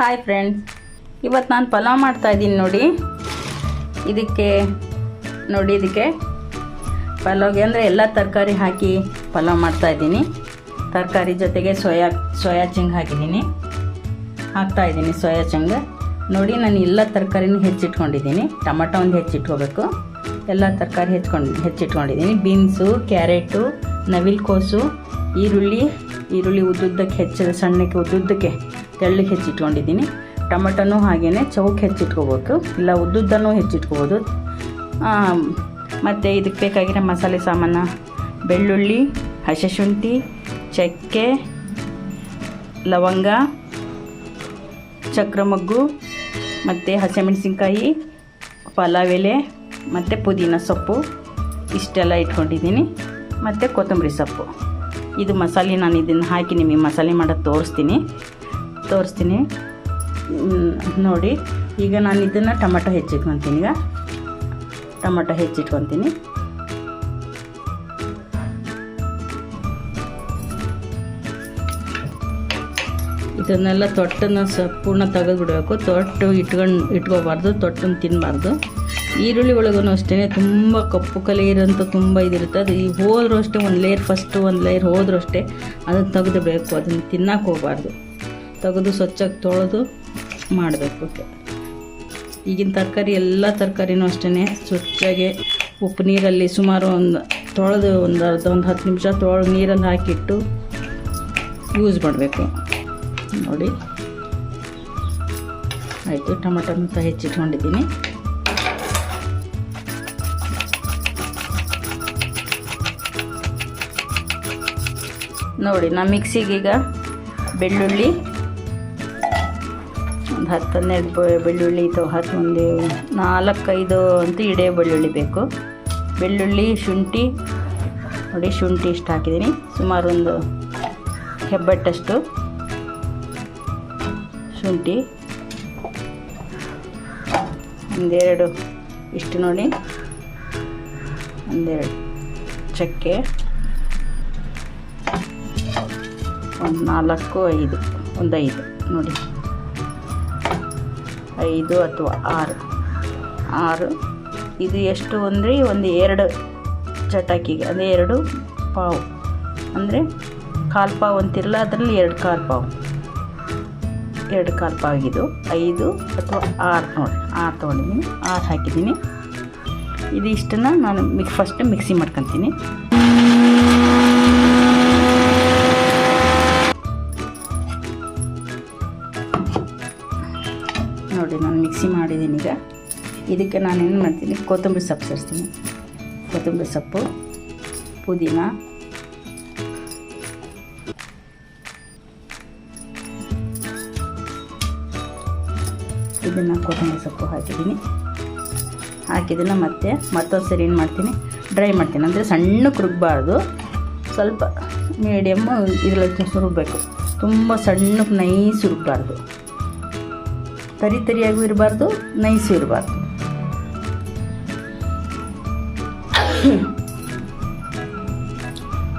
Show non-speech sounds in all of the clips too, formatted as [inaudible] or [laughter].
Hi friends ಇವತ್ತು ನಾನು ಪಲಾವ್ ಮಾಡ್ತಾ ಇದ್ದೀನಿ ನೋಡಿ. ಇದಕ್ಕೆ ನೋಡಿ ಇದಕ್ಕೆ ಪಲಾವ್ಗೆ ಅಂದರೆ ಎಲ್ಲ ತರಕಾರಿ ಹಾಕಿ ಪಲಾವ್ ಮಾಡ್ತಾ ಇದ್ದೀನಿ. ತರಕಾರಿ ಜೊತೆಗೆ ಸೋಯಾ ಸೋಯಾ ಚಿಂಗ್ ಹಾಕಿದ್ದೀನಿ. ಹಾಕ್ತಾ ಇದ್ದೀನಿ ಸೋಯಾ ಚಂಗ್. ನೋಡಿ ನಾನು ಎಲ್ಲ ತರಕಾರಿನೂ ಹೆಚ್ಚಿಟ್ಕೊಂಡಿದ್ದೀನಿ. ಟೊಮಟೊ ಒಂದು ಹೆಚ್ಚಿಟ್ಕೋಬೇಕು. ಎಲ್ಲ ತರಕಾರಿ ಹೆಚ್ಕೊಂಡು ಹೆಚ್ಚಿಟ್ಕೊಂಡಿದ್ದೀನಿ. ಬೀನ್ಸು, ಕ್ಯಾರೆಟು, ನವಿಲ್ಕೋಸು, ಈರುಳ್ಳಿ ಈರುಳ್ಳಿ ಉದ್ದುದ್ದಕ್ಕೆ ಹೆಚ್ಚಿದ ಸಣ್ಣಕ್ಕೆ ಉದ್ದುದ್ದಕ್ಕೆ ತೆಳ್ಳಗೆ ಹೆಚ್ಚಿಟ್ಕೊಂಡಿದ್ದೀನಿ. ಟೊಮೆಟೊನು ಹಾಗೆಯೇ ಚೌಕ್ ಹೆಚ್ಚಿಟ್ಕೋಬೇಕು. ಇಲ್ಲ ಉದ್ದುದ್ದನೂ ಹೆಚ್ಚಿಟ್ಕೋಬೋದು. ಮತ್ತು ಇದಕ್ಕೆ ಬೇಕಾಗಿರೋ ಮಸಾಲೆ ಸಾಮಾನು, ಬೆಳ್ಳುಳ್ಳಿ, ಹಸಿಶುಂಠಿ, ಚಕ್ಕೆ, ಲವಂಗ ಚಕ್ರ ಮೊಗ್ಗು ಮತ್ತು ಹಸಿಮೆಣಸಿನ್ಕಾಯಿ ಪಲಾವ್ ಎಲೆ ಮತ್ತು ಪುದೀನ ಸೊಪ್ಪು, ಇಷ್ಟೆಲ್ಲ ಇಟ್ಕೊಂಡಿದ್ದೀನಿ. ಮತ್ತು ಕೊತ್ತಂಬರಿ ಸೊಪ್ಪು. ಇದು ಮಸಾಲೆ ನಾನು ಇದನ್ನು ಹಾಕಿ ನಿಮಗೆ ಮಸಾಲೆ ಮಾಡೋದು ತೋರಿಸ್ತೀನಿ. ತೋರಿಸ್ತೀನಿ. ನೋಡಿ. ಈಗ ನಾನು ಇದನ್ನು ಟೊಮೆಟೊ ಹೆಚ್ಚಿಟ್ಕೊತೀನಿ ಈಗ. ಟೊಮೆಟೊ ಹೆಚ್ಚಿಟ್ಕೊತೀನಿ. ಇದನ್ನೆಲ್ಲ ತೊಟ್ಟನ್ನು ಸ ಪೂರ್ಣ ತೆಗೆದುಬಿಡಬೇಕು. ತೊಟ್ಟು ಇಟ್ಕೊಂಡು ಇಟ್ಕೋಬಾರ್ದು, ತೊಟ್ಟನ್ನು ತಿನ್ನಬಾರ್ದು ಈರುಳ್ಳಿ ಒಳಗೂ ಅಷ್ಟೇ, ತುಂಬ ಕಪ್ಪು ಕಲೆ ತುಂಬ ಇದಿರುತ್ತೆ. ಅದು ಈ ಹೋದ್ರೂ ಅಷ್ಟೇ ಒಂದು ಲೇಯರ್ ಫಸ್ಟು ಒಂದು ಲೇಯರ್ ಹೋದ್ರೂ ಅಷ್ಟೇ ಅದನ್ನು ತೆಗೆದು ಬೇಕು, ಅದನ್ನು ತಿನ್ನಕ್ಕೆ ಹೋಗಬಾರ್ದು. ತೆಗೆದು ಸ್ವಚ್ಛಾಗಿ ತೊಳೆದು ಮಾಡಬೇಕು. ಈಗಿನ ತರಕಾರಿ ಎಲ್ಲ ತರಕಾರಿನೂ ಅಷ್ಟೇ ಸ್ವಚ್ಛಾಗಿ ಉಪ್ಪು ನೀರಲ್ಲಿ ಸುಮಾರು ಒಂದು ತೊಳೆದು ಒಂದು ಅರ್ಧ, ಒಂದು ಹತ್ತು ನಿಮಿಷ ತೊಳೆದು ನೀರಲ್ಲಿ ಹಾಕಿಟ್ಟು ಯೂಸ್ ಮಾಡಬೇಕು. ನೋಡಿ. ಆಯಿತು ಟೊಮೆಟೊನ ಸಹ ಹೆಚ್ಚಿಟ್ಕೊಂಡಿದ್ದೀನಿ. ನೋಡಿ, ನಾ ಮಿಕ್ಸಿಗೀಗ ಬೆಳ್ಳುಳ್ಳಿ, ಒಂದು ಹತ್ತು ಹನ್ನೆರಡು ಬೆಳ್ಳುಳ್ಳಿ ಅಥವಾ ಹತ್ತು ಒಂದು ನಾಲ್ಕೈದು ಅಂತ ಇಡೇ ಬೆಳ್ಳುಳ್ಳಿ ಬೇಕು. ಬೆಳ್ಳುಳ್ಳಿ, ಶುಂಠಿ, ನೋಡಿ ಶುಂಠಿ ಇಷ್ಟು ಹಾಕಿದ್ದೀನಿ ಸುಮಾರು ಒಂದು ಹೆಬ್ಬಟ್ಟಷ್ಟು ಶುಂಠಿ. ಒಂದೆರಡು, ಇಷ್ಟು ನೋಡಿ. ಒಂದೆರಡು ಚಕ್ಕೆ. ಒಂದು ನಾಲ್ಕು, ಐದು, ಒಂದು ಐದು, ನೋಡಿ. ಐದು ಅಥವಾ ಆರು. ಆರು, ಇದು ಎಷ್ಟು ಅಂದರೆ ಒಂದು ಎರಡು ಚಟಾಕಿಗೆ, ಅಂದರೆ ಎರಡು ಪಾವು. ಅಂದರೆ ಕಾಲು ಪಾವು ಅಂತಿರಲ್ಲ, ಅದರಲ್ಲಿ ಎರಡು ಕಾಲು ಪಾವು. ಎರಡು ಕಾಲು ಇದು. ಐದು ಅಥವಾ ಆರು ನೋಡಿ. ಆರು ತೊಗೊಂಡಿದ್ದೀನಿ. ಆರು ಹಾಕಿದ್ದೀನಿ. ಇದು ಇಷ್ಟನ್ನು ನಾನು ಮಿಕ್ ಫಸ್ಟ್ ಮಿಕ್ಸಿ ಮಾಡ್ಕೊತೀನಿ. ಈಗ ಇದಕ್ಕೆ ನಾನು ಏನು ಮಾಡ್ತೀನಿ? ಕೊತ್ತಂಬರಿ ಸೊಪ್ಪು ಸೇರಿಸ್ತೀನಿ. ಕೊತ್ತಂಬರಿ ಸೊಪ್ಪು, ಪುದೀನ. ಇದನ್ನು ಕೊತ್ತಂಬರಿ ಸೊಪ್ಪು ಹಾಕಿದ್ದೀನಿ. ಹಾಕಿದ್ದನ್ನು ಮತ್ತೆ ಮತ್ತೊಂದು ಸರಿ ಏನು ಮಾಡ್ತೀನಿ? ಡ್ರೈ ಮಾಡ್ತೀನಿ. ಅಂದರೆ ಸಣ್ಣಕ್ಕೆ ರುಬ್ಬಾರ್ದು. ಸ್ವಲ್ಪ ಮೀಡಿಯಮ್ಮು ಇದರಲ್ಲಿ ರುಬ್ಬಬೇಕು ತುಂಬ ಸಣ್ಣಕ್ಕೆ ನೈಸ್ ರುಬ್ಬಾರ್ದು. ತರಿ ತರಿಯಾಗೂ ಇರಬಾರ್ದು, ನೈಸು ಇರಬಾರ್ದು. [coughs]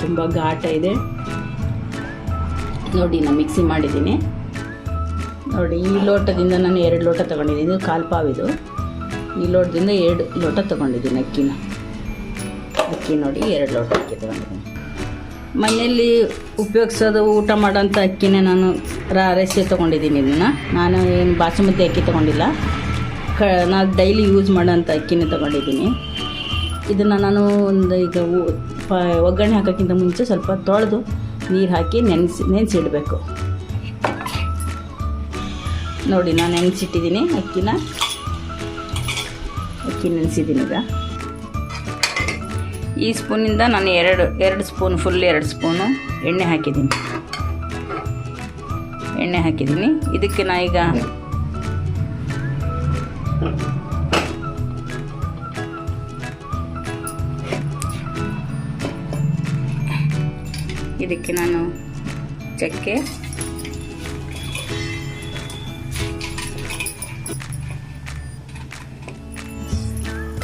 ತುಂಬ ಘಾಟ ಇದೆ. ನೋಡಿ ನಾನು ಮಿಕ್ಸಿ ಮಾಡಿದ್ದೀನಿ. ನೋಡಿ, ಈ ಲೋಟದಿಂದ ನಾನು ಎರಡು ಲೋಟ ತೊಗೊಂಡಿದ್ದೀನಿ. ಇದು ಕಾಲು ಪಾವಿದು ಈ ಲೋಟದಿಂದ ಎರಡು ಲೋಟ ತೊಗೊಂಡಿದ್ದೀನಿ ಅಕ್ಕಿನ. ಅಕ್ಕಿ ನೋಡಿ, ಎರಡು ಲೋಟ ಅಕ್ಕಿ ತೊಗೊಂಡಿದ್ದೀನಿ. ಮನೆಯಲ್ಲಿ ಉಪಯೋಗಿಸೋದು ಊಟ ಮಾಡೋಂಥ ಅಕ್ಕಿನೇ ನಾನು ರಾ ರೆಸಿ ತೊಗೊಂಡಿದ್ದೀನಿ ಇದನ್ನು. ನಾನು ಏನು ಬಾಸುಮತಿ ಅಕ್ಕಿ ತೊಗೊಂಡಿಲ್ಲ. ಕ ನಾನು ಡೈಲಿ ಯೂಸ್ ಮಾಡೋಂಥ ಅಕ್ಕಿನೇ ತೊಗೊಂಡಿದ್ದೀನಿ. ಇದನ್ನು ನಾನು ಒಂದು ಈಗ ಒಗ್ಗರಣೆ ಹಾಕೋಕ್ಕಿಂತ ಮುಂಚೆ ಸ್ವಲ್ಪ ತೊಳೆದು ನೀರು ಹಾಕಿ ನೆನೆಸಿ, ನೆನೆಸಿಡಬೇಕು. ನೋಡಿ, ನಾನು ನೆನೆಸಿಟ್ಟಿದ್ದೀನಿ ಅಕ್ಕಿನ. ಅಕ್ಕಿ ನೆನೆಸಿದ್ದೀನಿ ಈಗ. ಈ ಸ್ಪೂನಿಂದ ನಾನು ಎರಡು ಎರಡು ಸ್ಪೂನ್ ಫುಲ್ ಎರಡು ಸ್ಪೂನು ಎಣ್ಣೆ ಹಾಕಿದ್ದೀನಿ. ಎಣ್ಣೆ ಹಾಕಿದ್ದೀನಿ. ಇದಕ್ಕೆ ನಾ ಈಗ ಇದಕ್ಕೆ ನಾನು ಚಕ್ಕೆ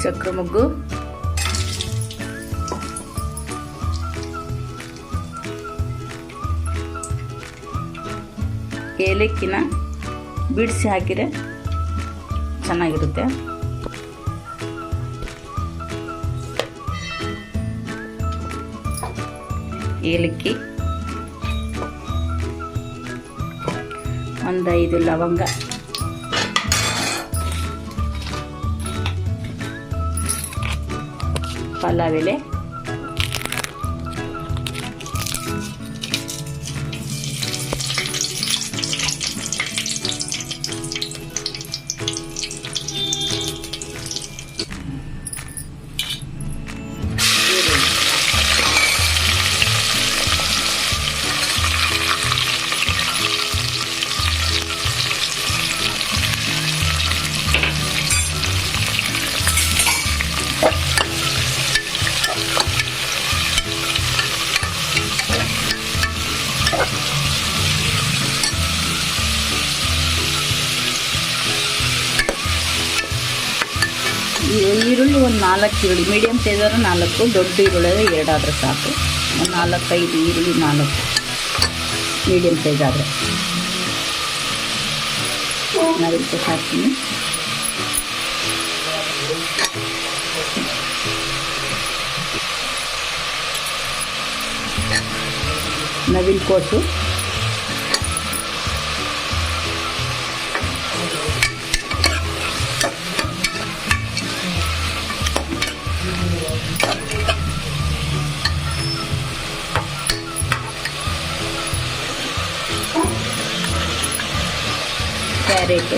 ಚಕ್ರಮೊಗ್ಗು ಏಲಕ್ಕಿನ ಬಿಡಿಸಿ ಹಾಕಿದರೆ ಚೆನ್ನಾಗಿರುತ್ತೆ. ಏಲಕ್ಕಿ. ಒಂದು ಐದು ಲವಂಗ. ಪಲಾವ್ ಎಲೆ. ನಾಲ್ಕು ಈರುಳ್ಳಿ ಮೀಡಿಯಮ್ ಸೈಜಾದ್ರೆ ನಾಲ್ಕು ದೊಡ್ಡ ಈರುಳ್ಳಿ ಎರಡಾದರೆ ಸಾಕು ಒಂದು ನಾಲ್ಕೈದು ಈರುಳ್ಳಿ ನಾಲ್ಕು ಮೀಡಿಯಮ್ ಸೈಜ್ ಆದರೆ ನಾವಿಟ್ಟು ಹಾಕ್ತೀನಿ ನವಿಲು ಕೋಸು ಕ್ಯಾರೆಟ್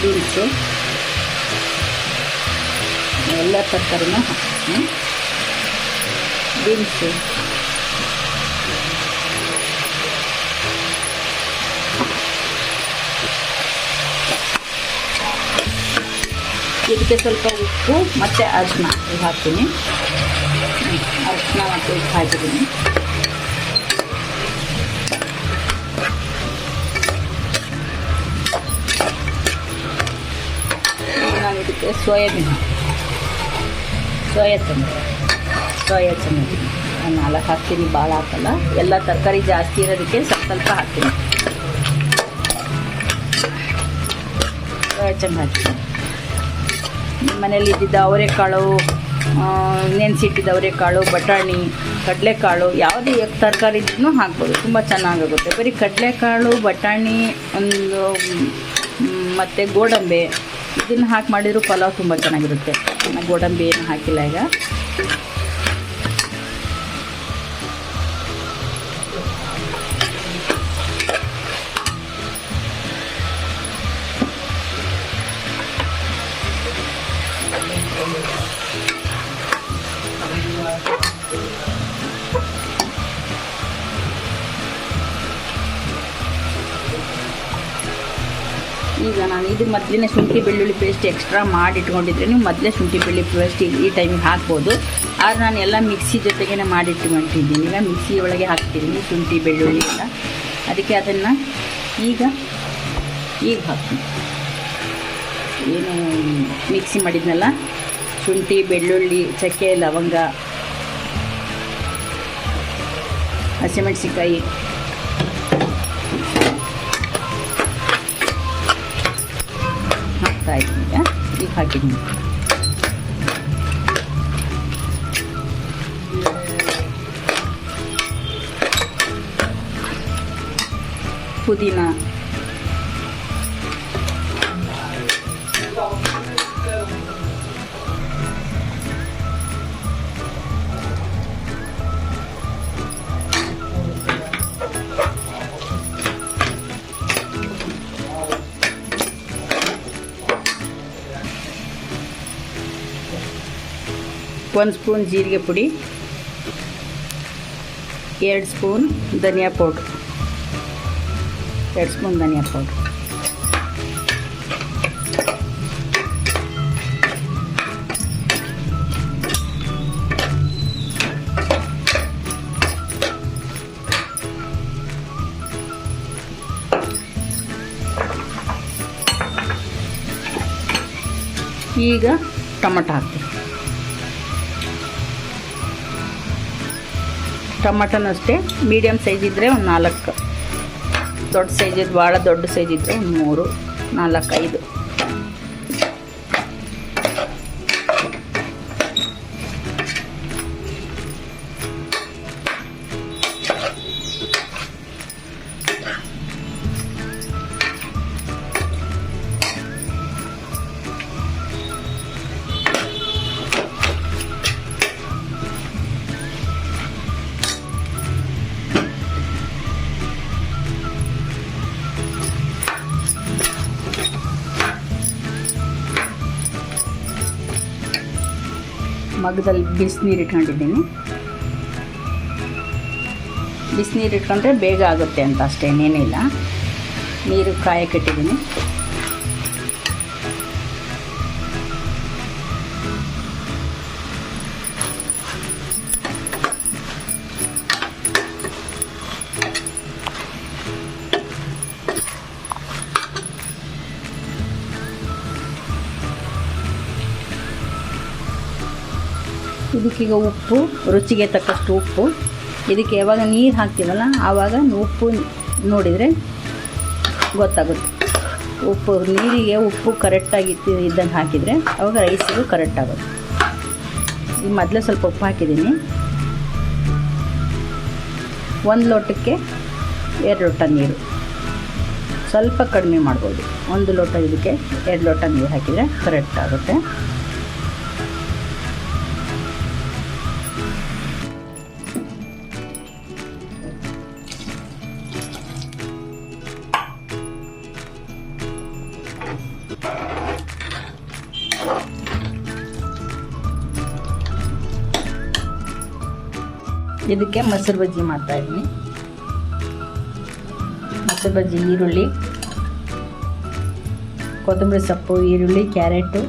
ಬೀನ್ಸು ಎಲ್ಲ ತರಕಾರಿನ ಹಾಕ್ತೀನಿ ಬೀನ್ಸು ಇದಕ್ಕೆ ಸ್ವಲ್ಪ ಉಪ್ಪು ಮತ್ತು ಅರಿಶಿನ ಇದು ಹಾಕ್ತೀನಿ. ಅರಿಶಿನ ಮತ್ತು ಉಪ್ಪು ಹಾಕಿದ್ದೀನಿ. ನಾನು ಇದಕ್ಕೆ ಸೋಯಾಬೀನ್ ಸೋಯಾ ಚಮಚ ಸೋಯಾ ಚೆನ್ನಾಗಿ ನಾನು ನಾಲ್ಕು ಹಾಕ್ತೀನಿ ಭಾಳ ಹಾಕಲ್ಲ. ಎಲ್ಲ ತರಕಾರಿ ಜಾಸ್ತಿ ಇರೋದಕ್ಕೆ ಸ್ವಲ್ಪ ಸ್ವಲ್ಪ ಹಾಕ್ತೀನಿ. ಸೋಯಾ ಚೆನ್ನಾಗಿ ಹಾಕ್ತೀನಿ. ಮನೇಲಿ ಇದ್ದಿದ್ದ ಅವರೆಕಾಳು ನೆನೆಸಿಟ್ಟಿದ್ದ ಅವರೆಕಾಳು, ಬಟಾಣಿ, ಕಡಲೆಕಾಳು, ಯಾವುದೇ ತರಕಾರಿ ಇದ್ರೂ ಹಾಕ್ಬೋದು. ತುಂಬ ಚೆನ್ನಾಗಾಗುತ್ತೆ. ಬರೀ ಕಡಲೆಕಾಳು, ಬಟಾಣಿ, ಒಂದು ಮತ್ತು ಗೋಡಂಬೆ, ಇದನ್ನು ಹಾಕಿ ಮಾಡಿದರೂ ಪಲಾವ್ ತುಂಬ ಚೆನ್ನಾಗಿರುತ್ತೆ. ನಾನು ಗೋಡಂಬಿ ಏನು ಹಾಕಿಲ್ಲ ಈಗ. ಮೊದಲೇ ಶುಂಠಿ ಬೆಳ್ಳುಳ್ಳಿ ಪೇಸ್ಟ್ ಎಕ್ಸ್ಟ್ರಾ ಮಾಡಿ ಇಟ್ಕೊಂಡಿದ್ರೆ ನೀವು ಮೊದಲೇ ಶುಂಠಿ ಬೆಳ್ಳುಳ್ಳಿ ಪೇಸ್ಟ್ ಈ ಟೈಮಿಗೆ ಹಾಕ್ಬೋದು. ಆದ್ರೆ ನಾನು ಎಲ್ಲ ಮಿಕ್ಸಿ ಜೊತೆಗೇ ಮಾಡಿಟ್ಕೊಂಡಿದ್ದೀನಿ. ಈಗ ಮಿಕ್ಸಿ ಒಳಗೆ ಹಾಕ್ತಿದ್ದೀನಿ ಶುಂಠಿ ಬೆಳ್ಳುಳ್ಳಿ ಎಲ್ಲ. ಅದಕ್ಕೆ ಅದನ್ನು ಈಗ ಈಗ ಹಾಕ್ತೀನಿ. ಏನು ಮಿಕ್ಸಿ ಮಾಡಿದ್ನಲ್ಲ? ಶುಂಠಿ, ಬೆಳ್ಳುಳ್ಳಿ, ಚಕ್ಕೆ, ಲವಂಗ ಹಸಿಮೆಣಸಿಕಾಯಿ ಹಾಕಿದ್ದೀನಿ ಪುದೀನ ಒಂದು ಸ್ಪೂನ್ ಜೀರಿಗೆ ಪುಡಿ, ಎರಡು ಸ್ಪೂನ್ ಧನಿಯಾ ಪೌಡ್ರ್, ಎರಡು ಸ್ಪೂನ್ ಧನಿಯಾ ಪೌಡ್ರ್. ಈಗ ಟೊಮಟೊ ಹಾಕ್ತೀನಿ ಟೊಮಟೊನೂ ಅಷ್ಟೇ. ಮೀಡಿಯಮ್ ಸೈಜ್ ಇದ್ದರೆ ಒಂದು ನಾಲ್ಕು. ದೊಡ್ಡ ಸೈಜ್ ಭಾಳ ದೊಡ್ಡ ಸೈಜ್ ಇದ್ದರೆ ಒಂದು ಮೂರು ನಾಲ್ಕು ಐದು ಮಗದಲ್ಲಿ ಬಿಸಿನೀರು ಇಟ್ಕೊಂಡಿದ್ದೀನಿ. ಬಿಸಿನೀರು ಇಟ್ಕೊಂಡ್ರೆ ಬೇಗ ಆಗುತ್ತೆ ಅಂತ ಅಷ್ಟೇ ಇನ್ನೇನಿಲ್ಲ ನೀರು ಕಾಯಕ್ಕೆ ಇದಕ್ಕೀಗ ಉಪ್ಪು, ರುಚಿಗೆ ತಕ್ಕಷ್ಟು ಉಪ್ಪು. ಇದಕ್ಕೆ ಯಾವಾಗ ನೀರು ಹಾಕ್ತೀವಲ್ಲ, ಆವಾಗ ಉಪ್ಪು ನೋಡಿದರೆ ಗೊತ್ತಾಗುತ್ತೆ. ಉಪ್ಪು, ನೀರಿಗೆ ಉಪ್ಪು ಕರೆಕ್ಟಾಗಿ ಇದ್ದಂಗೆ ಹಾಕಿದರೆ ಅವಾಗ ರೈಸಿಗೂ ಕರೆಕ್ಟಾಗುತ್ತೆ ಈಗ ಮೊದಲೇ ಸ್ವಲ್ಪ ಉಪ್ಪು ಹಾಕಿದ್ದೀನಿ. ಒಂದು ಲೋಟಕ್ಕೆ ಎರಡು ಲೋಟ ನೀರು. ಸ್ವಲ್ಪ ಕಡಿಮೆ ಮಾಡ್ಬೋದು. ಒಂದು ಲೋಟ ಇದಕ್ಕೆ ಎರಡು ಲೋಟ ನೀರು ಹಾಕಿದರೆ ಕರೆಕ್ಟ್ ಆಗುತ್ತೆ. ಇದಕ್ಕೆ ಮೊಸರು ಬಜ್ಜಿ ಮಾಡ್ತಾ ಇದ್ದೀನಿ. ಮೊಸರು ಬಜ್ಜಿ ಈರುಳ್ಳಿ ಕೊತ್ತಂಬರಿ ಸೊಪ್ಪು ಈರುಳ್ಳಿ ಕ್ಯಾರೆಟು.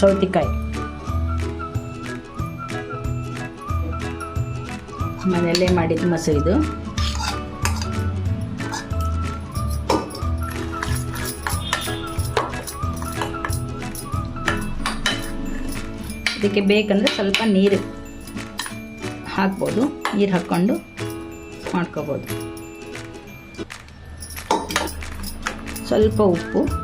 ಸೌತೆಕಾಯಿ. ಮನೆಯಲ್ಲೇ ಮಾಡಿದ ಮೊಸರು ಇದು. ಇದಕ್ಕೆ ಬೇಕಂದರೆ ಸ್ವಲ್ಪ ನೀರು ಹಾಕ್ಬೋದು. ನೀರು ಹಾಕ್ಕೊಂಡು ಮಾಡ್ಕೋಬೋದು. ಸ್ವಲ್ಪ ಉಪ್ಪು.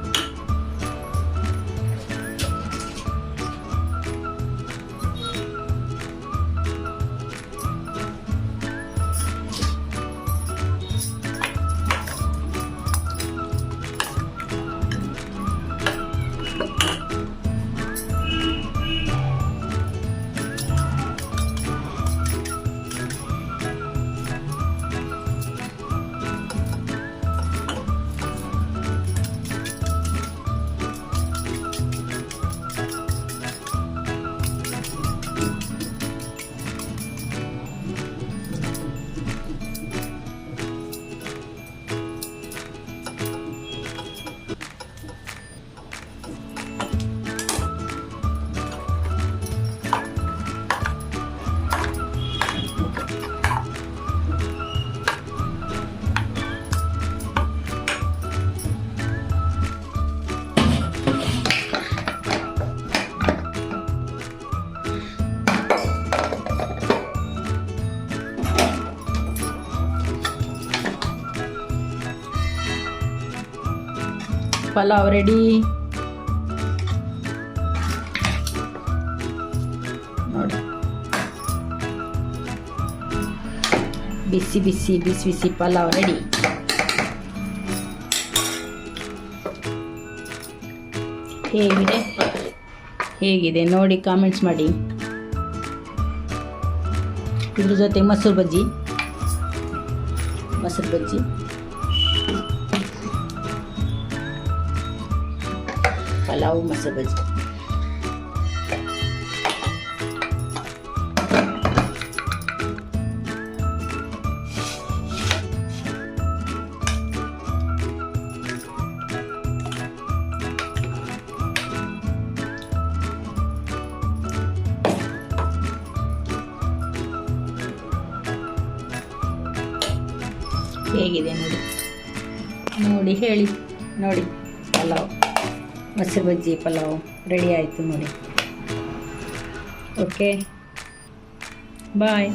ಪಲಾವ್ ರೆಡಿ ನೋಡಿ. ಬಿಸಿ ಬಿಸಿ ಬಿಸಿ ಬಿಸಿ ಪಲಾವ್ ರೆಡಿ ಹೇಗಿದೆ? ಹೇಗಿದೆ? ನೋಡಿ ಕಾಮೆಂಟ್ಸ್ ಮಾಡಿ. ಇದ್ರ ಜೊತೆ ಮೊಸರು ಬಜ್ಜಿ. ಮೊಸರು ಬಜ್ಜಿ. ಪಲಾವ್ ಮೊಸರು ಬಜ್ಜಿ ಹೇಗಿದೆ ನೋಡಿ. ನೋಡಿ ಹೇಳಿ ನೋಡಿ. ಪಲಾವ್ ಮೊಸರು ಬಜ್ಜಿ ಪಲಾವ್ ರೆಡಿ ಆಯಿತು ನೋಡಿ. Okay bye